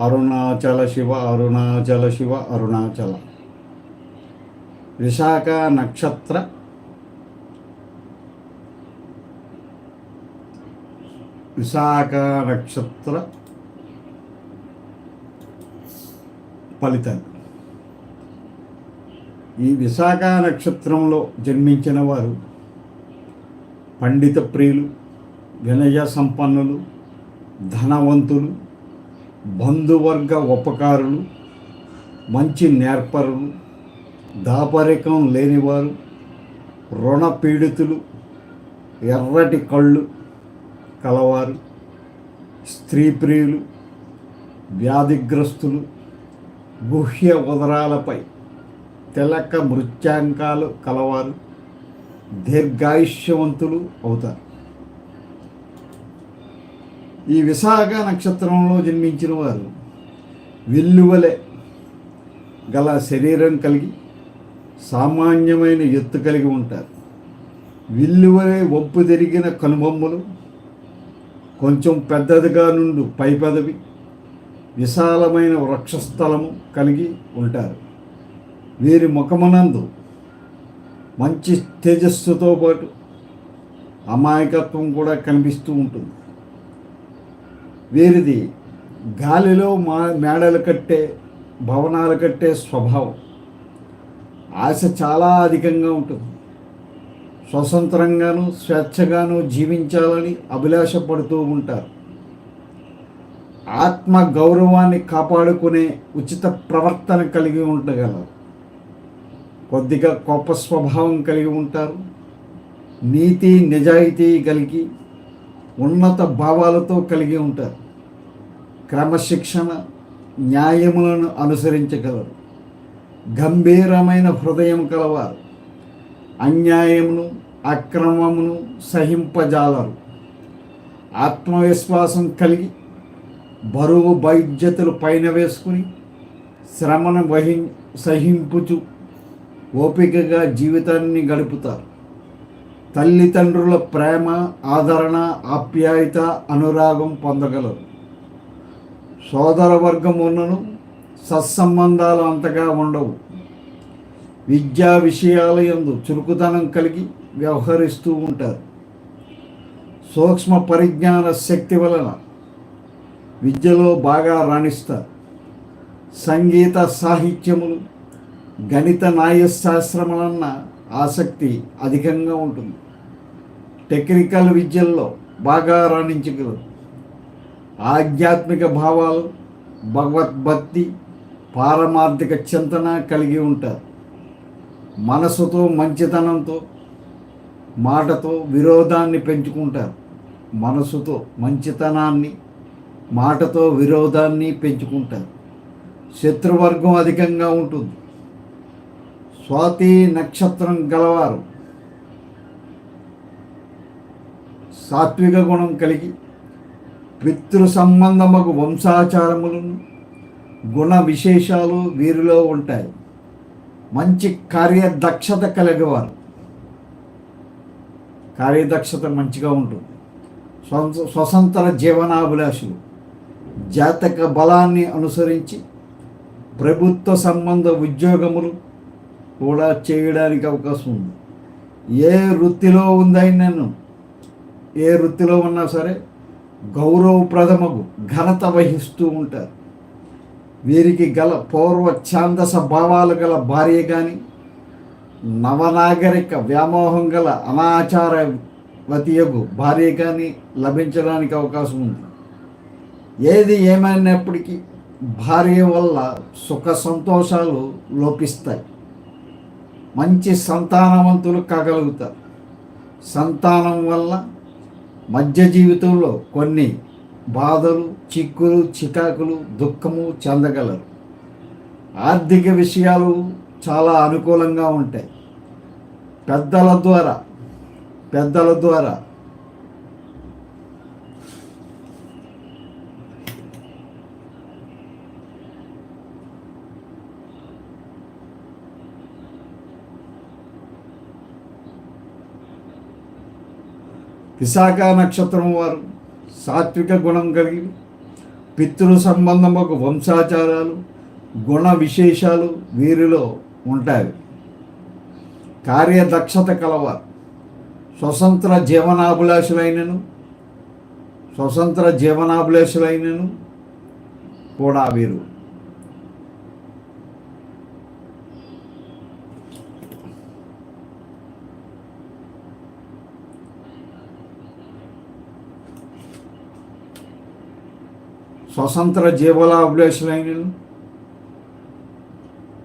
అరుణాచల శివ అరుణాచల శివ అరుణాచల. విశాఖ నక్షత్ర. విశాఖ నక్షత్ర. ఫలితాలు. ఈ విశాఖ నక్షత్రంలో జన్మించిన వారు పండిత ప్రియులు వినయ సంపన్నులు ధనవంతులు బంధువర్గ ఉపకారులు మంచి నేర్పరులు దాపరికం లేనివారు రుణ పీడితులు ఎర్రటి కళ్ళు కలవారు స్త్రీ ప్రియులు వ్యాధిగ్రస్తులు గుహ్య ఉదరాలపై తిలక మృత్యాంకాలు కలవారు దీర్ఘాయుష్యవంతులు అవుతారు. ఈ విశాఖ నక్షత్రంలో జన్మించిన వారు వెల్లువలే గల శరీరం కలిగి సామాన్యమైన ఎత్తు కలిగి ఉంటారు. విల్లువలే ఒప్పు తిరిగిన కనుబొమ్మలు కొంచెం పెద్దదిగా నుండి పై పదవి విశాలమైన వృక్షస్థలము కలిగి ఉంటారు. వీరి ముఖమునందు మంచి తేజస్సుతో పాటు అమాయకత్వం కూడా కనిపిస్తూ ఉంటుంది. వీరిది. గాలిలో మా మేడలు కట్టే భవనాలు కట్టే స్వభావం. ఆశ చాలా అధికంగా ఉంటుంది. స్వతంత్రంగాను స్వేచ్ఛగాను జీవించాలని అభిలాషపడుతూ ఉంటారు. ఆత్మ గౌరవాన్ని కాపాడుకునే ఉచిత ప్రవర్తన కలిగి ఉండగలరు. కొద్దిగా గొప్ప స్వభావం కలిగి ఉంటారు. నీతి నిజాయితీ కలిగి ఉన్నత భావాలతో కలిగి ఉంటారు. క్రమశిక్షణ న్యాయములను అనుసరించగలరు. గంభీరమైన హృదయం కలవారు. అన్యాయమును అక్రమమును సహింపజాలరు. ఆత్మవిశ్వాసం కలిగి బరువు బాధ్యతలు పైన వేసుకుని శ్రమను వహి సహింపుచు ఓపికగా జీవితాన్ని గడుపుతారు. తల్లిదండ్రుల ప్రేమ ఆదరణ ఆప్యాయత అనురాగం పొందగలరు. సోదర వర్గమున్నను సత్సంబంధాలు అంతగా ఉండవు. విద్యా విషయాల యందు చురుకుదనం కలిగి వ్యవహరిస్తూ ఉంటారు. సూక్ష్మ పరిజ్ఞాన శక్తి వలన విద్యలో బాగా రాణిస్తారు. సంగీత సాహిత్యములు గణిత న్యాయశాస్త్రములన్న ఆసక్తి అధికంగా ఉంటుంది. టెక్నికల్ విద్యల్లో బాగా రాణించగలరు. ఆధ్యాత్మిక భావాలు భగవద్భక్తి పారమార్థిక చింతన కలిగి ఉంటారు. మనసుతో మంచితనంతో మాటతో విరోధాన్ని పెంచుకుంటారు. మనసుతో మంచితనాన్ని మాటతో విరోధాన్ని పెంచుకుంటారు. శత్రువర్గం అధికంగా ఉంటుంది. స్వాతి నక్షత్రం గలవారు సాత్విక గుణం కలిగి పితృ సంబంధముకు వంశాచారములను గుణ విశేషాలు వీరిలో ఉంటాయి. మంచి కార్యదక్షత కలిగేవారు. కార్యదక్షత మంచిగా ఉంటుంది. స్వతంత్ర జీవనాభిలాషులు జాతక బలాన్ని అనుసరించి ప్రభుత్వ సంబంధ ఉద్యోగములు కూడా చేయడానికి అవకాశం ఉంది. ఏ వృత్తిలో ఉందైనను ఏ వృత్తిలో ఉన్నా సరే గౌరవప్రదమగు ఘనత వహిస్తూ ఉంటారు. వీరికి గల పూర్వ ఛాందస భావాలు గల భార్య కానీ నవనాగరిక వ్యామోహం గల అనాచారవతియకు భార్య కానీ లభించడానికి అవకాశం ఉంది. ఏది ఏమైనప్పటికీ భార్య వల్ల సుఖ సంతోషాలు లోపిస్తాయి. మంచి సంతానవంతులు కాగలుగుతారు. సంతానం వల్ల మధ్య జీవితంలో కొన్ని బాధలు చిక్కులు చికాకులు దుఃఖము చెందగలరు. ఆర్థిక విషయాలు చాలా అనుకూలంగా ఉంటాయి. పెద్దల ద్వారా పెద్దల ద్వారా విశాఖ నక్షత్రం వారు సాత్విక గుణం కలిగి పితృ సంబంధముకు వంశాచారాలు గుణ విశేషాలు వీరిలో ఉంటాయి. కార్యదక్షత కలవారు. స్వతంత్ర జీవనాభిలాషులైనను స్వతంత్ర జీవనాభిలాషులైనను కూడా వీరు. స్వతంత్ర జీవలాభిలాషులైనను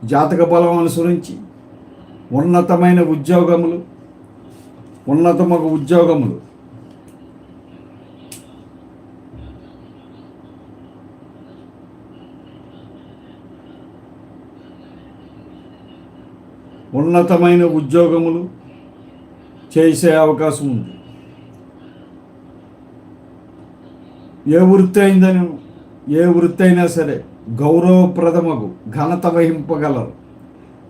జాతక బలం అనుసరించి ఉన్నతమైన ఉద్యోగములు ఉన్నతమగు ఉద్యోగములు. ఉన్నతమైన ఉద్యోగములు చేసే అవకాశం ఉంది. ఏ వృత్తి అయిందని ఏ వృత్తి అయినా సరే గౌరవప్రదమగు ఘనత వహింపగలరు.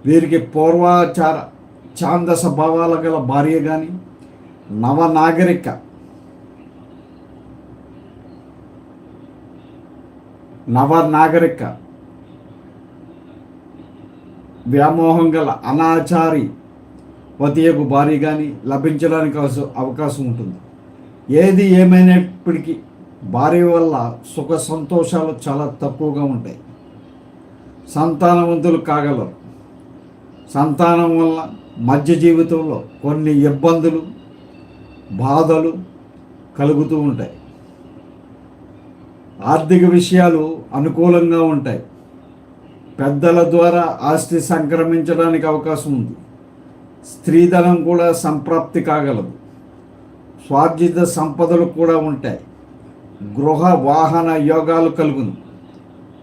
వీరికి పూర్వాచార ఛాందస భావాల గల భార్య కానీ నవనాగరిక నవనాగరిక వ్యామోహం గల అనాచారి వతియకు భార్య కానీ లభించడానికి అవకాశం ఉంటుంది. ఏది ఏమైనప్పటికీ భార్య వల్ల సుఖ సంతోషాలు చాలా తక్కువగా ఉంటాయి. సంతానవంతులు కాగలరు. సంతానం వల్ల మధ్య జీవితంలో కొన్ని ఇబ్బందులు బాధలు కలుగుతూ ఉంటాయి. ఆర్థిక విషయాలు అనుకూలంగా ఉంటాయి. పెద్దల ద్వారా ఆస్తి సంక్రమించడానికి అవకాశం ఉంది. స్త్రీధనం కూడా సంప్రాప్తి కాగలదు. స్వార్జిత సంపదలు కూడా ఉంటాయి. గృహ వాహన యోగాలు కలుగును.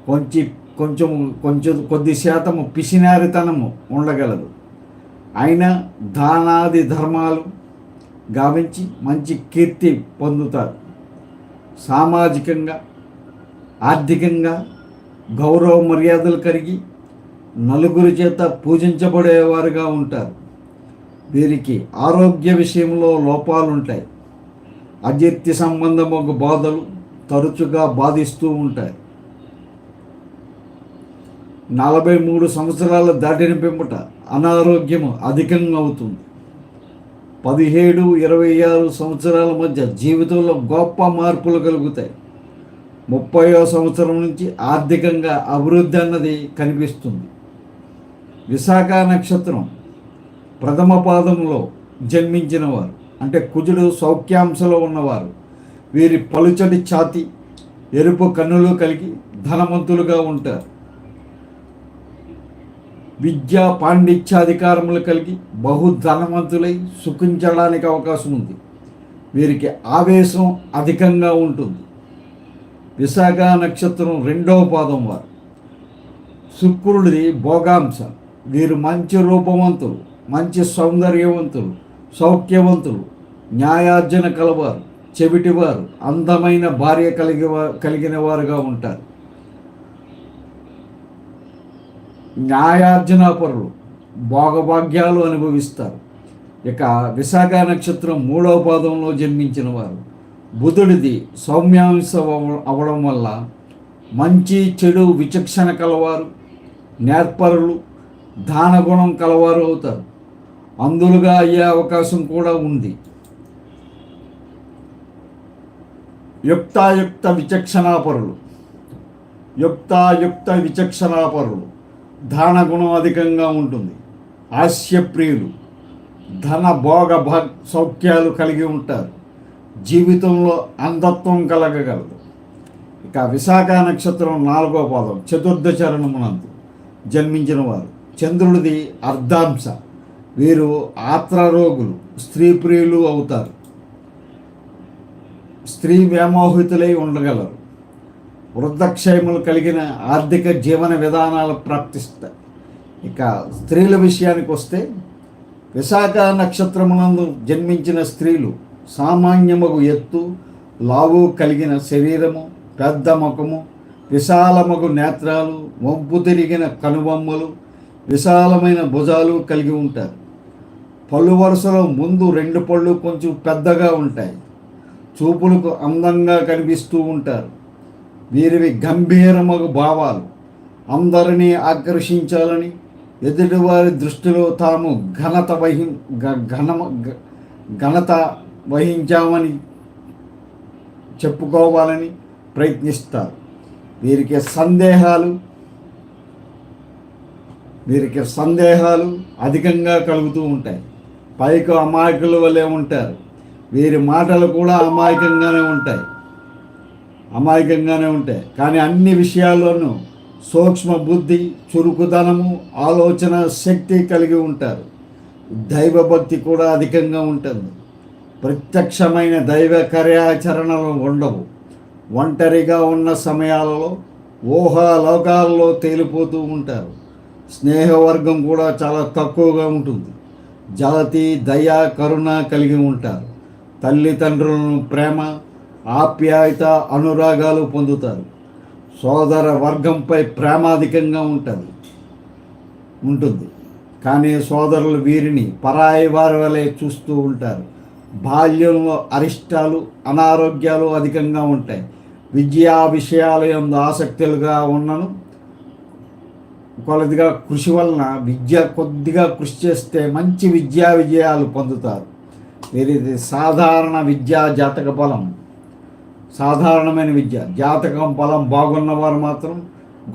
కొంచెం కొంచెం కొంచెం కొద్ది శాతము పిసినారితనము ఉండగలదు. అయినా దానాది ధర్మాలు గావించి మంచి కీర్తి పొందుతారు. సామాజికంగా ఆర్థికంగా గౌరవ మర్యాదలు కలిగి నలుగురి చేత పూజించబడేవారుగా ఉంటారు. వీరికి ఆరోగ్య విషయంలో లోపాలు ఉంటాయి అజీర్తి సంబంధము బాధలు తరచుగా బాధిస్తూ ఉంటాయి. నలభై మూడు సంవత్సరాల దాటిన పిమ్మట అనారోగ్యము అధికంగా అవుతుంది. పదిహేడు ఇరవై ఆరు సంవత్సరాల మధ్య జీవితంలో గొప్ప మార్పులు కలుగుతాయి. ముప్పయో సంవత్సరం నుంచి ఆర్థికంగా అభివృద్ధి అన్నది కనిపిస్తుంది. విశాఖ నక్షత్రం ప్రథమ పాదంలో జన్మించిన వారు అంటే కుజుడు సౌఖ్యాంశలో ఉన్నవారు. వీరి పలుచటి ఛాతి ఎరుపు కన్నులు కలిగి ధనవంతులుగా ఉంటారు. విద్యా పాండిత్యాధికారములు కలిగి బహు ధనవంతులై సుఖించడానికి అవకాశం ఉంది. వీరికి ఆవేశం అధికంగా ఉంటుంది. విశాఖ నక్షత్రం రెండవ పాదం వారు. శుక్రుడిది భోగాంశ. వీరు మంచి రూపవంతులు మంచి సౌందర్యవంతులు. సౌఖ్యవంతులు న్యాయార్జన కలవారు చెవిటివారు అందమైన భార్య కలిగి కలిగిన వారుగా ఉంటారు. న్యాయార్జనాపరులు భోగభాగ్యాలు అనుభవిస్తారు. ఇక విశాఖ నక్షత్రం మూడవ పాదంలో జన్మించిన వారు. బుధుడిది సౌమ్యాంశ అవడం వల్ల మంచి చెడు విచక్షణ కలవారు నేర్పరులు దానగుణం కలవారు అవుతారు. అందులుగా అయ్యే అవకాశం కూడా ఉంది. యుక్తాయుక్త విచక్షణాపరులు. యుక్తాయుక్త విచక్షణాపరులు. దాన గుణం అధికంగా ఉంటుంది. హాస్యప్రియులు ధన భోగ భ సౌఖ్యాలు కలిగి ఉంటారు. జీవితంలో అంధత్వం కలగగలదు. ఇక విశాఖ నక్షత్రం నాలుగో పాదం చతుర్థ చరణమునందు జన్మించిన వారు. చంద్రుడిది అర్ధాంశ. వీరు ఆత్రరోగులు స్త్రీ ప్రియులు అవుతారు. స్త్రీ వ్యామోహితులై ఉండగలరు. వృద్ధక్షేమలు కలిగిన ఆర్థిక జీవన విధానాలు ప్రాప్తిస్తాయి ఇక స్త్రీల విషయానికి వస్తే విశాఖ నక్షత్రమునందు జన్మించిన స్త్రీలు సామాన్యముగు ఎత్తు లావు కలిగిన శరీరము పెద్ద ముఖము విశాలమగు నేత్రాలు వంపు తిరిగిన కనుబొమ్మలు విశాలమైన భుజాలు కలిగి ఉంటారు. పళ్ళు వరుసలో ముందు రెండు పళ్ళు కొంచెం పెద్దగా ఉంటాయి. చూపులకు అందంగా కనిపిస్తూ ఉంటారు. వీరివి గంభీరమగు భావాలు. అందరినీ ఆకర్షించాలని ఎదుటివారి దృష్టిలో తాము ఘనత వహి గ- ఘనమ ఘనత వహించామని చెప్పుకోవాలని ప్రయత్నిస్తారు. వీరికి సందేహాలు వీరికి సందేహాలు అధికంగా కలుగుతూ ఉంటాయి. పైకి అమాయకుల వలె ఉంటారు. వీరి మాటలు కూడా అమాయకంగానే ఉంటాయి. అమాయకంగానే ఉంటాయి. కానీ అన్ని విషయాల్లోనూ సూక్ష్మ బుద్ధి చురుకుదనము ఆలోచన శక్తి కలిగి ఉంటారు. దైవభక్తి కూడా అధికంగా ఉంటుంది. ప్రత్యక్షమైన దైవ కార్యాచరణలు ఉండవు. ఒంటరిగా ఉన్న సమయాలలో ఊహాలోకాలలో తేలిపోతూ ఉంటారు. స్నేహవర్గం కూడా చాలా తక్కువగా ఉంటుంది. జాతి దయ కరుణ కలిగి ఉంటారు. తల్లిదండ్రులను ప్రేమ ఆప్యాయత అనురాగాలు పొందుతారు. సోదర వర్గంపై ప్రేమాధికంగా ఉంటుంది. ఉంటుంది. కానీ సోదరులు వీరిని పరాయి వారి వలె చూస్తూ ఉంటారు. బాల్యంలో అరిష్టాలు అనారోగ్యాలు అధికంగా ఉంటాయి. విద్యా విషయాల ఆసక్తులుగా ఉన్నను కొలదిగా కృషి వలన విద్య కొద్దిగా కృషి చేస్తే మంచి విద్యా విజయాలు పొందుతారు. ఏదైతే సాధారణ విద్యా జాతక బలం సాధారణమైన విద్య జాతకం బలం బాగున్నవారు మాత్రం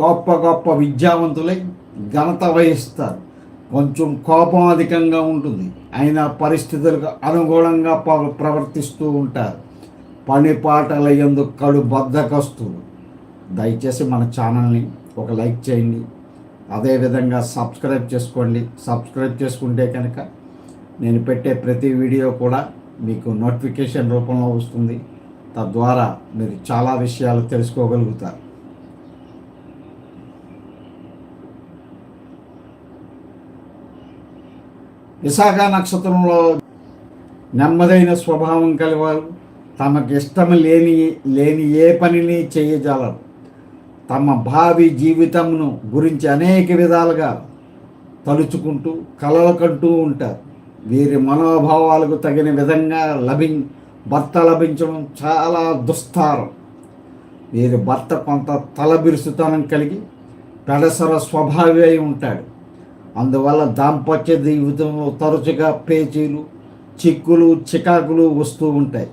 గొప్ప గొప్ప విద్యావంతులై ఘనత వహిస్తారు. కొంచెం కోపం అధికంగా ఉంటుంది. అయినా పరిస్థితులకు అనుగుణంగా ప- ప్రవర్తిస్తూ ఉంటారు. పని పాటల ఎందుకు కడు బద్దకస్తులు. దయచేసి మన ఛానల్ని ఒక లైక్ చేయండి. అదేవిధంగా సబ్స్క్రైబ్ చేసుకోండి. సబ్స్క్రైబ్ చేసుకుంటే కనుక నేను పెట్టే ప్రతి వీడియో కూడా మీకు నోటిఫికేషన్ రూపంలో వస్తుంది. తద్వారా మీరు చాలా విషయాలు తెలుసుకోగలుగుతారు. విశాఖ నక్షత్రంలో నెమ్మదైన స్వభావం కలివారు. తమకిష్టం లేని లేని ఏ పనిని చేయజాలరు. తమ భావి జీవితంను గురించి అనేక విధాలుగా తలుచుకుంటూ కలలు కంటూ ఉంటారు. వీరి మనోభావాలకు తగిన విధంగా లభి భర్త లభించడం చాలా దుస్తారం. వీరి భర్త కొంత తలబిరుసుతనం కలిగి పెడసర స్వభావి అయి ఉంటాడు. అందువల్ల దాంపత్య జీవితంలో తరచుగా పేచీలు చిక్కులు చికాకులు వస్తూ ఉంటాయి.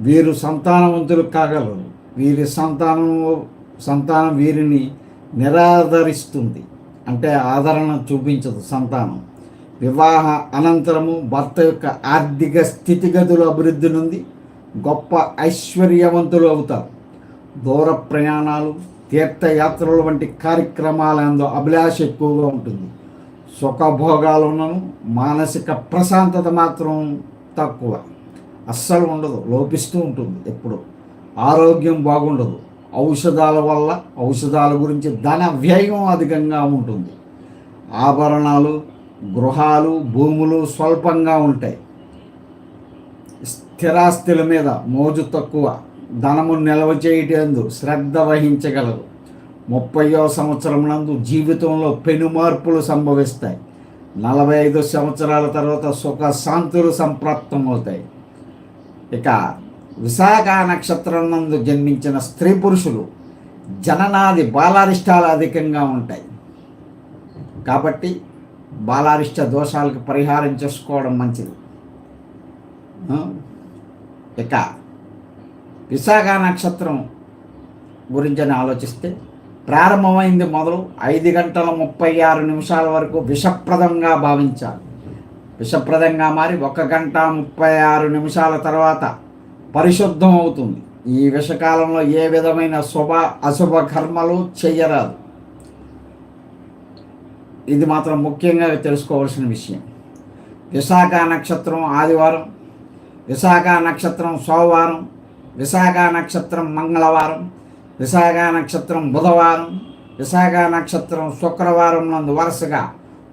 వీరు సంతానవంతులు కాగలరు. వీరి సంతానం సంతానం వీరిని నిరాదరిస్తుంది. అంటే ఆదరణ చూపించదు సంతానం. వివాహ అనంతరము భర్త యొక్క ఆర్థిక స్థితిగతుల అభివృద్ధి నుండి గొప్ప ఐశ్వర్యవంతులు అవుతారు. దూర ప్రయాణాలు తీర్థయాత్రలు వంటి కార్యక్రమాలందు అభిలాష ఎక్కువగా ఉంటుంది. సుఖభోగాలున్నను మానసిక ప్రశాంతత మాత్రం తక్కువ. అస్సలు ఉండదు లోపిస్తూ ఉంటుంది ఎప్పుడు. ఆరోగ్యం బాగుండదు. ఔషధాల వల్ల ఔషధాల గురించి ధన వ్యయం అధికంగా ఉంటుంది. ఆభరణాలు గృహాలు భూములు స్వల్పంగా ఉంటాయి. స్థిరాస్తుల మీద మోజు తక్కువ. ధనము నిల్వ చేయటందు శ్రద్ధ వహించగలరు. ముప్పయో సంవత్సరం నందు జీవితంలో పెను మార్పులు సంభవిస్తాయి. నలభై ఐదు సంవత్సరాల తర్వాత సుఖ శాంతులు సంప్రాప్తమవుతాయి. ఇక విశాఖ నక్షత్రం నందు జన్మించిన స్త్రీ పురుషులు జననాది బాలారిష్టాలు అధికంగా ఉంటాయి. కాబట్టి బాలారిష్ట దోషాలకు పరిహారం చేసుకోవడం మంచిది. ఇక విశాఖ నక్షత్రం గురించి ఆలోచిస్తే ప్రారంభమైంది మొదలు ఐదు గంటల ముప్పై ఆరు నిమిషాల వరకు విషప్రదంగా భావించాలి. విషప్రదంగా మారి ఒక గంట ముప్పై ఆరు నిమిషాల తర్వాత పరిశుద్ధం అవుతుంది ఈ విషకాలంలో ఏ విధమైన శుభ అశుభ కర్మలు చెయ్యరాదు. ఇది మాత్రం ముఖ్యంగా తెలుసుకోవాల్సిన విషయం. విశాఖ నక్షత్రం ఆదివారం విశాఖ నక్షత్రం సోమవారం విశాఖ నక్షత్రం మంగళవారం విశాఖ నక్షత్రం బుధవారం విశాఖ నక్షత్రం శుక్రవారం నందు వరుసగా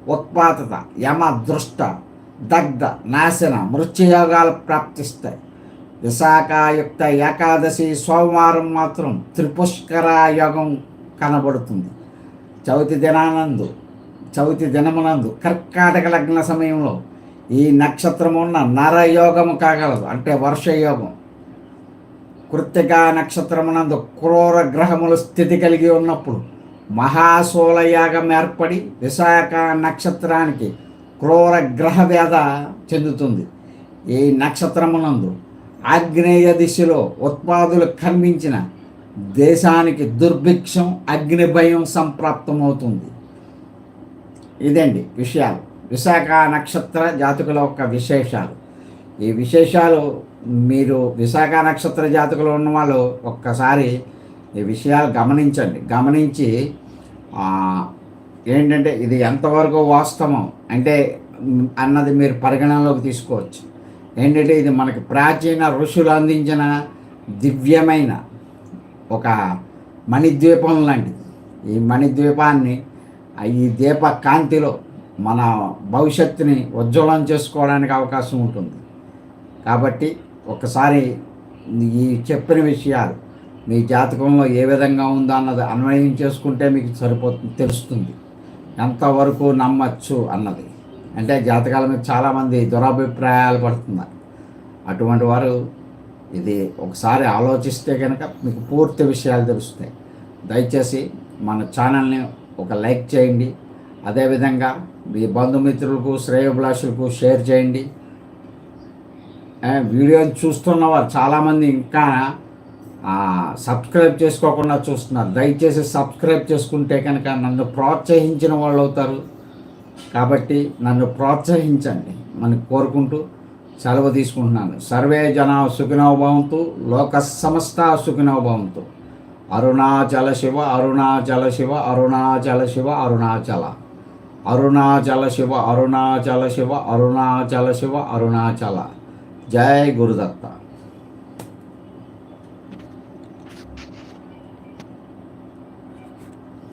ఉత్పాతత యమ దృష్ట దగ్ధ నాశన మృత్యుయోగాలు ప్రాప్తిస్తాయి. విశాఖయుక్త ఏకాదశి సోమవారం మాత్రం త్రిపుష్కర యోగం కనబడుతుంది. చవితి దినానందు చవితి దినమునందు కర్కాటక లగ్న సమయంలో ఈ నక్షత్రం ఉన్న నరయోగము కాగలదు అంటే వర్షయోగం. కృత్తికా నక్షత్రమునందు క్రూర గ్రహములు స్థితి కలిగి ఉన్నప్పుడు మహాశూలయాగం ఏర్పడి విశాఖ నక్షత్రానికి క్రూర గ్రహ వేద చెందుతుంది. ఈ నక్షత్రమునందు ఆగ్నేయ దిశలో ఉత్పాదులు ఖండించిన దేశానికి దుర్భిక్షం అగ్ని భయం సంప్రాప్తమవుతుంది. ఇదండి విషయాలు. విశాఖ నక్షత్ర జాతకుల యొక్క విశేషాలు. ఈ విశేషాలు మీరు విశాఖ నక్షత్ర జాతకులు ఉన్న వాళ్ళు ఒక్కసారి ఈ విషయాలు గమనించండి. గమనించి ఏంటంటే ఇది ఎంతవరకు వాస్తవం అంటే అన్నది మీరు పరిగణనలోకి తీసుకోవచ్చు. ఏంటంటే ఇది మనకి ప్రాచీన ఋషులు అందించిన దివ్యమైన ఒక మణిద్వీపం లాంటిది. ఈ మణిద్వీపాన్ని ఈ దీప కాంతిలో మన భవిష్యత్తుని ఉజ్వలం చేసుకోవడానికి అవకాశం ఉంటుంది. కాబట్టి ఒకసారి ఈ చెప్పిన విషయాలు మీ జాతకంలో ఏ విధంగా ఉందో అన్నది అన్వయం చేసుకుంటే మీకు సరిపోతుంది తెలుస్తుంది. ఎంతవరకు నమ్మచ్చు అన్నది. అంటే జాతకాల మీద చాలామంది దురాభిప్రాయాలు పడుతున్నారు. అటువంటి వారు ఇది ఒకసారి ఆలోచిస్తే కనుక మీకు పూర్తి విషయాలు తెలుస్తాయి. దయచేసి మన ఛానల్ని ఒక లైక్ చేయండి. అదేవిధంగా మీ బంధుమిత్రులకు శ్రేయోభిలాషులకు షేర్ చేయండి. వీడియోని వీడియోని చూస్తున్నవారు చాలామంది ఇంకా సబ్స్క్రైబ్ చేసుకోకుండా చూస్తున్నారు. దయచేసి సబ్స్క్రైబ్ చేసుకుంటే కనుక నన్ను ప్రోత్సహించిన వాళ్ళు అవుతారు. కాబట్టి నన్ను ప్రోత్సహించండి. అని కోరుకుంటూ సెలవు తీసుకుంటున్నాను. సర్వే జన సుఖినోభవంతు లోక సమస్త సుఖినోభవంతు అరుణాచల శివ అరుణాచల శివ అరుణాచల శివ అరుణాచల. అరుణాచల శివ అరుణాచల శివ అరుణాచల శివ అరుణాచల. జై గురుదత్త.